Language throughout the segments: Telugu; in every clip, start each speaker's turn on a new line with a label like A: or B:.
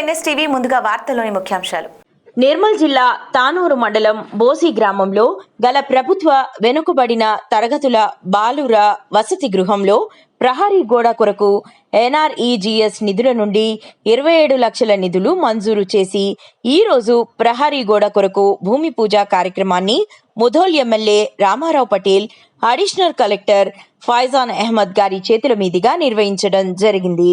A: ఎన్ఎస్టీవీ ముందుగా వార్తల్లోని ముఖ్యాంశాలు.
B: నిర్మల్ జిల్లా తానూరు మండలం బోసి గ్రామంలో గల ప్రభుత్వ వెనుకబడిన తరగతుల బాలుర వసతి గృహంలో ప్రహరీ గోడ కొరకు ఎన్ఆర్ఈజీఎస్ నిధుల నుండి ఇరవై ఏడు లక్షల నిధులు మంజూరు చేసి ఈ రోజు ప్రహరీ గోడ కొరకు భూమి పూజ కార్యక్రమాన్ని Mudhol MLA Ramarao Patel additional collector Faizan Ahmed గారి చేతుల మీదుగా నిర్వహించడం జరిగింది.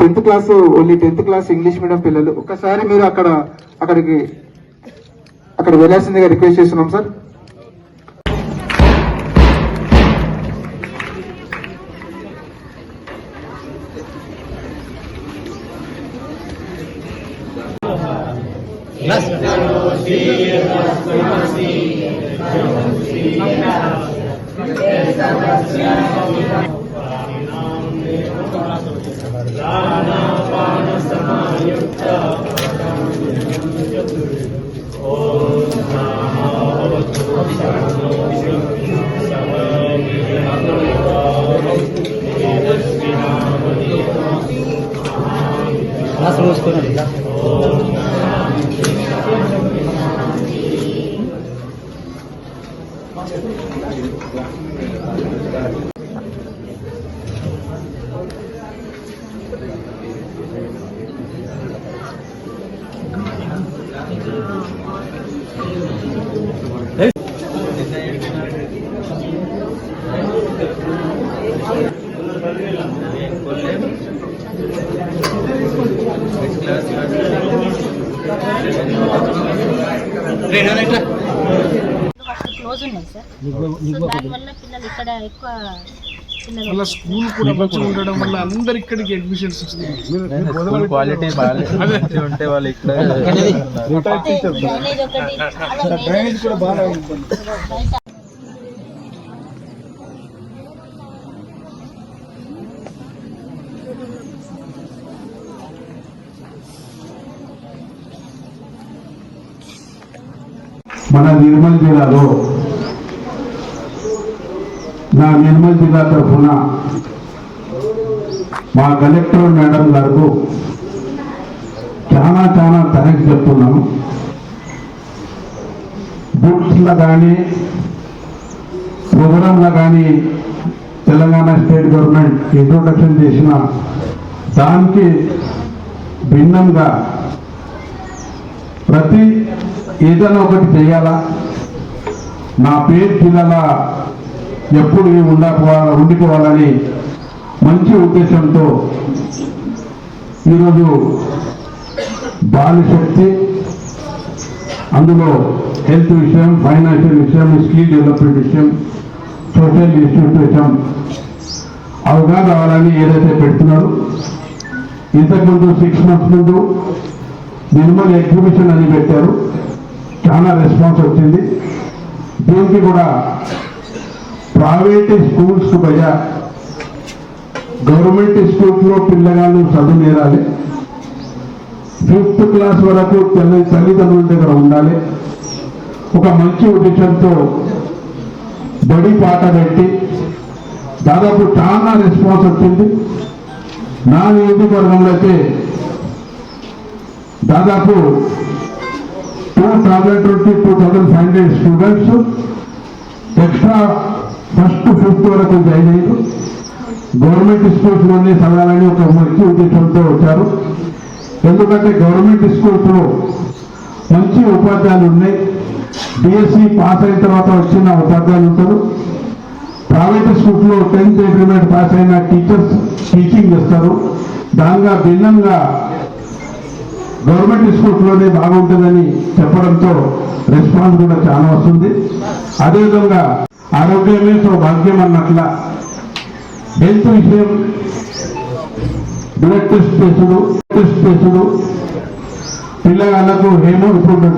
C: Tenth class only tenth class English medium పిల్లలు. ఒకసారి మీరు అక్కడ అక్కడికి అక్కడ వెళ్ళాల్సిందిగా రిక్వెస్ట్ చేస్తున్నాం sir.
D: Nós vamos por ali. Close ఉన్నాయి సార్ దానివల్ల పిల్లలు ఇక్కడ ఎక్కువ
E: మళ్ళీ స్కూల్ కూడా మంచిగా ఉండడం వల్ల అందరు ఇక్కడికి అడ్మిషన్స్ వస్తున్నాయి
F: క్వాలిటీ బాగా ఉంటే వాళ్ళు ఇక్కడ
D: డ్రైనేజ్
E: కూడా బాగా
D: బయట
C: మన నిర్మల్ జిల్లాలో నా నిర్మల్ జిల్లా తరఫున మా కలెక్టర్ మేడం గారు చాలా చాలా థ్యాంక్స్ చెప్తున్నాను. బుక్స్లో కానీ ప్రోగ్రాంలో కానీ తెలంగాణ స్టేట్ గవర్నమెంట్ ఇంట్రొడక్షన్ చేసిన దానికి భిన్నంగా ప్రతి ఏదైనా ఒకటి చేయాలా? నా పేరు జిల్లాల ఎప్పుడు ఉండకపోవాల ఉండిపోవాలని మంచి ఉద్దేశంతో ఈరోజు బాలశక్తి అందులో హెల్త్ విషయం ఫైనాన్షియల్ విషయం స్కిల్ డెవలప్మెంట్ విషయం సోషల్ ఇన్స్టిట్యూట్ విషయం అవగాహన రావాలని ఏదైతే పెడుతున్నారు ఇంతకుముందు సిక్స్ మంత్స్ ముందు నిర్మల్ ఎగ్జిబిషన్ అని పెట్టారు. చాలా రెస్పాన్స్ వచ్చింది. దీనికి కూడా ప్రైవేట్ స్కూల్స్ బజా గవర్నమెంట్ స్కూల్స్లో పిల్లగాళ్ళు చదువు నేరాలి. ఫిఫ్త్ క్లాస్ వరకు తల్లి తల్లిదండ్రుల దగ్గర ఉండాలి. ఒక మంచి ఉద్దేశంతో బడి పాట పెట్టి దాదాపు చాలా రెస్పాన్స్ వచ్చింది. నా నియోజకవర్గంలో అయితే దాదాపు two thousand twenty two thousand five hundred students extra first fifth వరకు జాయిన్ అయ్యారు. గవర్నమెంట్ స్కూల్స్లోనే చదవాలని ఒక మంచి ఉద్దేశంతో వచ్చారు. ఎందుకంటే గవర్నమెంట్ స్కూల్స్లో మంచి ఉపాధ్యాయులు ఉన్నాయి. బిఎస్సి పాస్ అయిన తర్వాత వచ్చిన ఉపాధ్యాయులు ఉంటారు. ప్రైవేట్ స్కూల్లో టెన్త్ ఇంటర్మీడియట్ పాస్ అయిన టీచర్స్ టీచింగ్ చేస్తారు. దానిగా భిన్నంగా గవర్నమెంట్ స్కూల్స్లోనే బాగుంటుందని చెప్పడంతో రెస్పాన్స్ కూడా చాలా వస్తుంది. అదేవిధంగా ఆరోగ్యమే సౌభాగ్యం అన్నట్ల హెల్త్ విషయం బ్లడ్ టెస్ట్ చేసుడు టెస్ట్ చేసుడు. పిల్లగాళ్ళకు హేమో ఇప్పుడు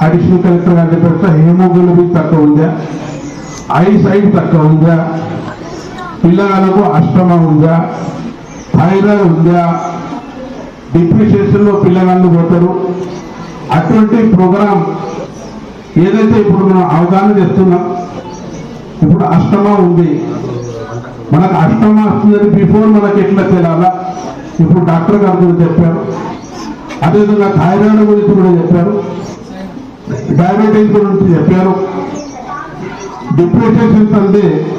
C: అడిషనల్ కలెక్టర్ గారి పెడతా హేమోగ్లోబిన్ తక్కువ ఉందా? ఐ సైడ్ తక్కువ ఉందా? పిల్లగాళ్ళకు అష్టమ ఉందా? థైరాయిడ్ ఉందా? డిప్రెషన్స్లో పిల్లగాళ్ళు పోతారు. అటువంటి ప్రోగ్రాం ఏదైతే ఇప్పుడు మనం అవగాహన చేస్తున్నాం ఇప్పుడు అష్టమ ఉంది. మనకు అష్టమ వస్తుందని బిఫోర్ మనకి ఎట్లా తెలియాలా ఇప్పుడు డాక్టర్ గారు కూడా చెప్పారు. అదేవిధంగా థైరాయిడ్ గురించి కూడా చెప్పారు. డయాబెటీస్ గురించి చెప్పారు. డిప్రెషన్ అంటే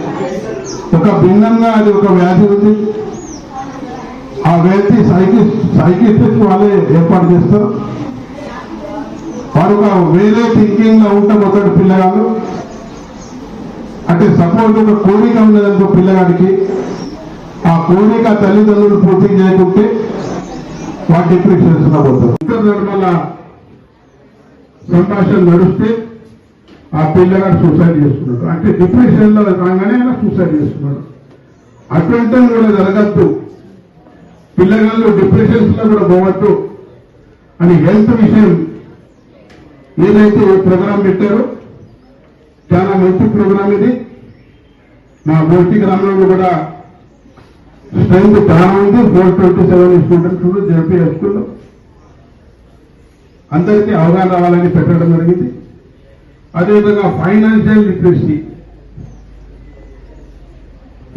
C: ఒక భిన్నంగా అది ఒక వ్యాధి ఉంది. ఆ వ్యాధి సైకిస్ట్ సైకిస్టిస్ట్ వాళ్ళే ఏర్పాటు చేస్తారు. వారు ఒక వేరే థింకింగ్లో ఉంటాం ఒకటి పిల్లగాళ్ళు. అంటే సపోజ్ ఒక కోరిక ఉన్నదనుకో పిల్లగాడికి ఆ కోరిక తల్లిదండ్రులు పూర్తి చేయకుంటే వాటి డిప్రెషన్స్లో పోతారు ఇద్దరు సంభాషణ నడిస్తే ఆ పిల్లగాడు సూసైడ్ చేసుకున్నాడు అంటే డిప్రెషన్లో రాగానే ఆయన సూసైడ్ చేసుకున్నాడు అటువంటి కూడా జరగద్దు. పిల్లగాళ్ళు డిప్రెషన్స్లో కూడా పోవద్దు. అని హెల్త్ విషయం ఏదైతే ప్రోగ్రాం పెట్టారో చాలా మంచి ప్రోగ్రాం ఇది. మా మూర్తి గ్రామంలో కూడా స్ట్రెంత్ చాలా ఉంది. Four twenty seven students ZP high స్కూల్లో. అందరికీ అవగాహన రావాలని పెట్టడం జరిగింది. అదేవిధంగా ఫైనాన్షియల్ లిటరసీ.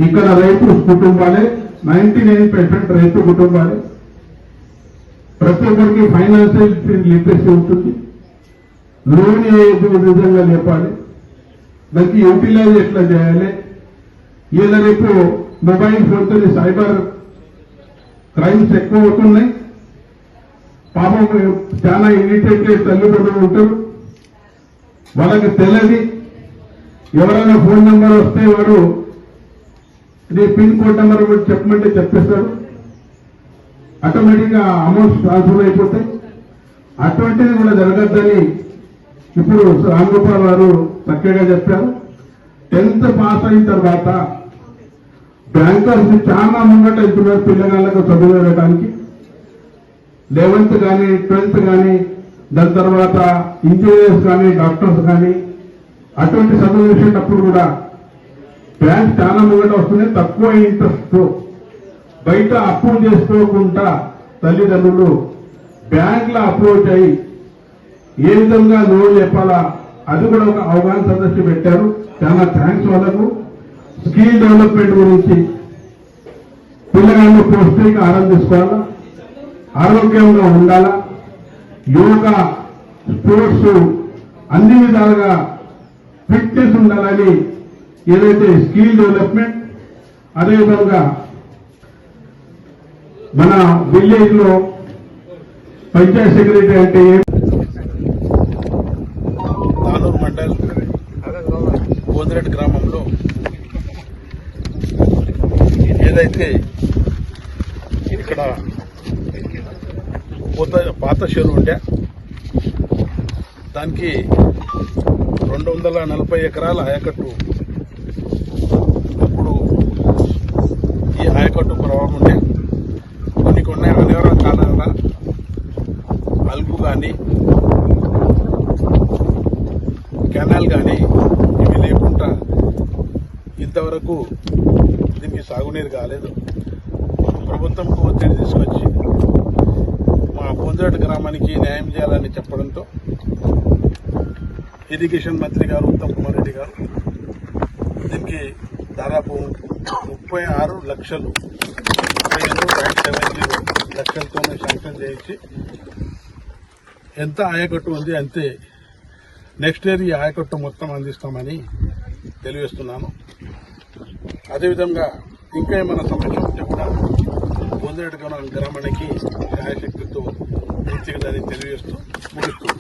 C: ఇక్కడ రైతు కుటుంబాలే నైన్టీ నైన్ పర్సెంట్ రైతు కుటుంబాలే. ప్రతి ఒక్కరికి ఫైనాన్షియల్ లిటరసీ ఉంటుంది. లోన్ ఏ విధంగా లేపాలి? దానికి యూటిలైజ్ ఎట్లా చేయాలి? ఇలా రేపు మొబైల్ ఫోన్తో సైబర్ క్రైమ్స్ ఎక్కువ అవుతున్నాయి. పాపం చాలా ఇన్నిటెడ్ తల్లిదండ్రులు ఉంటారు. వాళ్ళకి తెలియదు ఎవరైనా ఫోన్ నెంబర్ వస్తే వాడు నీ పిన్ కోడ్ నెంబర్ కూడా చెప్పమంటే చెప్పేస్తాడు ఆటోమేటిక్గా అమౌంట్ ట్రాన్స్ఫర్ అయిపోతాయి. అటువంటిది కూడా జరగద్దని ఇప్పుడు రామ్ గోపాల్ గారు చక్కగా చెప్పారు. టెన్త్ పాస్ అయిన తర్వాత బ్యాంకర్స్ చాలా ముంగట ఇస్తున్నారు పిల్లగాళ్ళకు చదువు లెవెన్త్ కానీ ట్వెల్త్ కానీ దాని తర్వాత ఇంజనీర్స్ కానీ డాక్టర్స్ కానీ అటువంటి చదువు చేసేటప్పుడు కూడా బ్యాంక్ చాలా ముంగట వస్తున్నాయి తక్కువ ఇంట్రెస్ట్ బయట అప్పులు చేసుకోకుండా తల్లిదండ్రులు బ్యాంకులో అప్రోచ్ అయ్యి ఏ విధంగా లోన్ చెప్పాలా అది కూడా ఒక అవగాహన సదస్సు పెట్టారు. చాలా థ్యాంక్స్ వాళ్ళకు. స్కిల్ డెవలప్మెంట్ గురించి పిల్లగాళ్ళు పౌష్టికాహారం తీసుకోవాలా? ఆరోగ్యంగా ఉండాలా? యోగా స్పోర్ట్స్ అన్ని విధాలుగా ఫిట్నెస్ ఉండాలని ఏదైతే స్కిల్ డెవలప్మెంట్ అదేవిధంగా మన విలేజ్లో పంచాయత్ సెక్రటరీ అంటే
G: గోదిరెడ్డి గ్రామంలో ఏదైతే ఇక్కడ పూత పాత చెరువు ఉండే దానికి రెండు వందల నలభై ఎకరాల ఆయకట్టు అప్పుడు ఈ ఆయకట్టు ప్రభావం ఉండే. కొన్ని కొన్ని అనేవరం కాలంగా అల్గు కానీ కెనాల్ కానీ ఇంతవరకు దీనికి సాగునీరు కాలేదు. ప్రభుత్వంకు ఒత్తిడి తీసుకొచ్చి మా పొందిరెడ్డి గ్రామానికి న్యాయం చేయాలని చెప్పడంతో ఇరిగేషన్ మంత్రి గారు ఉత్తమ్ కుమార్ రెడ్డి గారు దీనికి దాదాపు ముప్పై ఆరు లక్షలు ముప్పై ఏడు పాయింట్ సెవెన్ జీరో లక్షలతో శాంక్షన్ చేయించి
C: ఎంత ఆయకట్టు ఉంది అంతే నెక్స్ట్ ఇయర్ ఈ ఆయకట్టు మొత్తం అందిస్తామని తెలియజేస్తున్నాను. అదేవిధంగా ఇంకా ఏమైనా సమస్య ఉంటే కూడా పొందేట గ్రామానికి న్యాయశక్తితో పూర్తిగా దాన్ని తెలియజేస్తూ ముగిస్తుంది